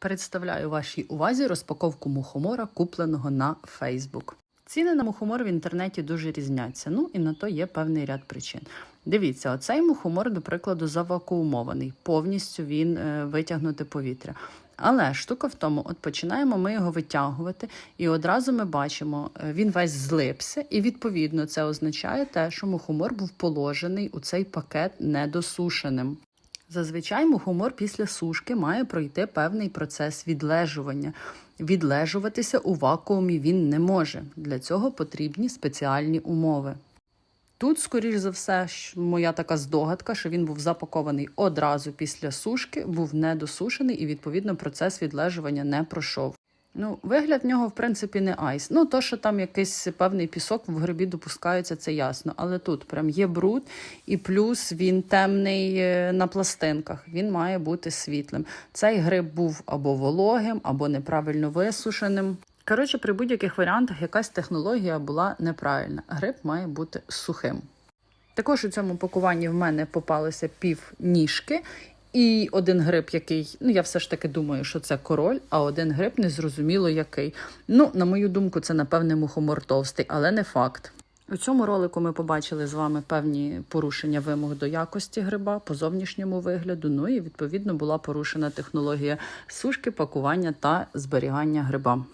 Представляю вашій увазі розпаковку мухомора, купленого на Facebook. Ціни на мухомор в інтернеті дуже різняться. Ну і на то є певний ряд причин. Дивіться, оцей мухомор, до прикладу, завакуумований. Повністю він е, витягнути повітря. Але штука в тому, от починаємо ми його витягувати, і одразу ми бачимо, е, він весь злипся, і відповідно це означає те, що мухомор був положений у цей пакет недосушеним. Зазвичай мухомор після сушки має пройти певний процес відлежування. Відлежуватися у вакуумі він не може. Для цього потрібні спеціальні умови. Тут, скоріш за все, моя така здогадка, що він був запакований одразу після сушки, був недосушений і, відповідно, процес відлежування не пройшов. Ну, вигляд в нього, в принципі, не айс. Ну, то, що там якийсь певний пісок в грибі допускається, це ясно. Але тут прям є бруд, і плюс він темний е, на пластинках. Він має бути світлим. Цей гриб був або вологим, або неправильно висушеним. Коротше, при будь-яких варіантах якась технологія була неправильна. Гриб має бути сухим. Також у цьому пакуванні в мене попалися пів ніжки. І один гриб, який, ну я все ж таки думаю, що це король, а один гриб незрозуміло який. Ну, на мою думку, це напевне мухомор товстий, але не факт. У цьому ролику ми побачили з вами певні порушення вимог до якості гриба по зовнішньому вигляду. Ну і відповідно була порушена технологія сушки, пакування та зберігання гриба.